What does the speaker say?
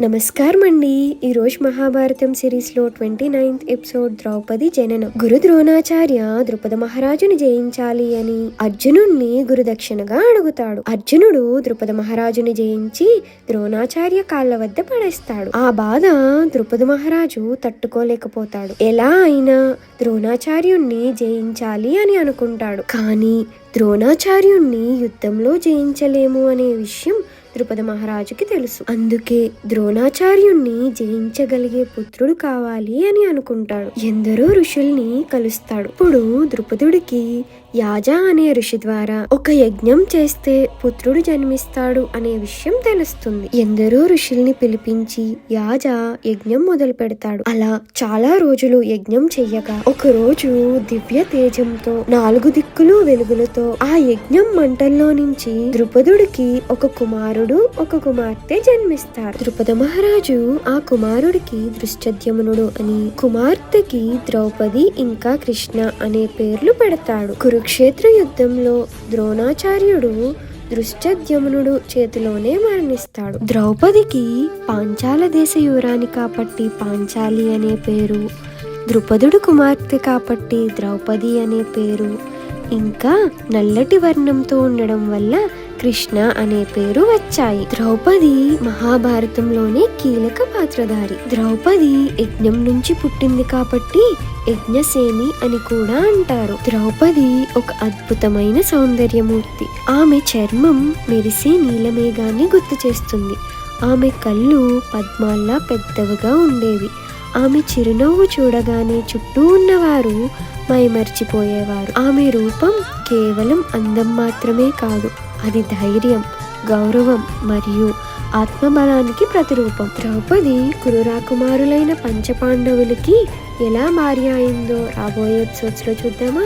నమస్కారం అండి ఈరోజు మహాభారతం సిరీస్లో ట్వంటీ నైన్త్ ఎపిసోడ్ ద్రౌపది జననం. గురు ద్రోణాచార్య ద్రుపద మహారాజుని జయించాలి అని అర్జునుణ్ణి గురుదక్షిణగా అడుగుతాడు. అర్జునుడు ద్రుపద మహారాజుని జయించి ద్రోణాచార్య కాళ్ళ వద్ద పడేస్తాడు. ఆ బాధ ద్రుపద మహారాజు తట్టుకోలేకపోతాడు. ఎలా అయినా ద్రోణాచార్యుణ్ణి జయించాలి అని అనుకుంటాడు. కానీ ద్రోణాచార్యుణ్ణి యుద్ధంలో జయించలేము అనే విషయం ద్రుపద మహారాజుకి తెలుసు. అందుకే ద్రోణాచార్యుణ్ణి జయించగలిగే పుత్రుడు కావాలి అని అనుకుంటాడు. ఎందరో ఋషుల్ని కలుస్తాడు. ఇప్పుడు ద్రుపదుడికి యాజ అనే ఋషి ద్వారా ఒక యజ్ఞం చేస్తే పుత్రుడు జన్మిస్తాడు అనే విషయం తెలుస్తుంది. ఎందరో ఋషుల్ని పిలిపించి యాజ యజ్ఞం మొదలు పెడతాడు. అలా చాలా రోజులు యజ్ఞం చెయ్యగా ఒక రోజు దివ్య తేజంతో నాలుగు దిక్కులు వెలుగులతో ఆ యజ్ఞం మంటల్లో నుంచి ద్రుపదుడికి ఒక కుమారుడు ఒక కుమార్తె జన్మిస్తారు. ద్రుపద మహారాజు ఆ కుమారుడికి దృష్టద్యమునుడు అని కుమార్తెకి ద్రౌపది ఇంకా కృష్ణ అనే పేర్లు పెడతాడు. కురుక్షేత్ర యుద్ధంలో ద్రోణాచార్యుడు దృశ్యద్యమునుడు చేతిలోనే మరణిస్తాడు. ద్రౌపదికి పాంచాల దేశ యువరాని కాబట్టి పాంచాలి అనే పేరు ద్రుపదుడు కుమార్తె కాబట్టి ద్రౌపది అనే పేరు ఇంకా నల్లటి వర్ణంతో ఉండడం వల్ల కృష్ణ అనే పేరు వచ్చాయి. ద్రౌపది మహాభారతంలోనే కీలక పాత్రధారి. ద్రౌపది యజ్ఞం నుంచి పుట్టింది కాబట్టి యజ్ఞసేని అని కూడా అంటారు. ద్రౌపది ఒక అద్భుతమైన సౌందర్యమూర్తి. ఆమె చర్మం మెరిసే నీలమేఘాన్ని గుర్తు చేస్తుంది ఆమె కళ్ళు పద్మాల్లా పెద్దవిగా ఉండేవి. ఆమె చిరునవ్వు చూడగానే చుట్టూ ఉన్నవారు మైమర్చిపోయేవారు. ఆమె రూపం కేవలం అందం మాత్రమే కాదు అది ధైర్యం గౌరవం మరియు ఆత్మబలానికి ప్రతిరూపం. ద్రౌపది కురురాకుమారులైన పంచపాండవులకి ఎలా భార్య అయిందో రాబోయే ఎపిసోడ్స్లో చూద్దామా?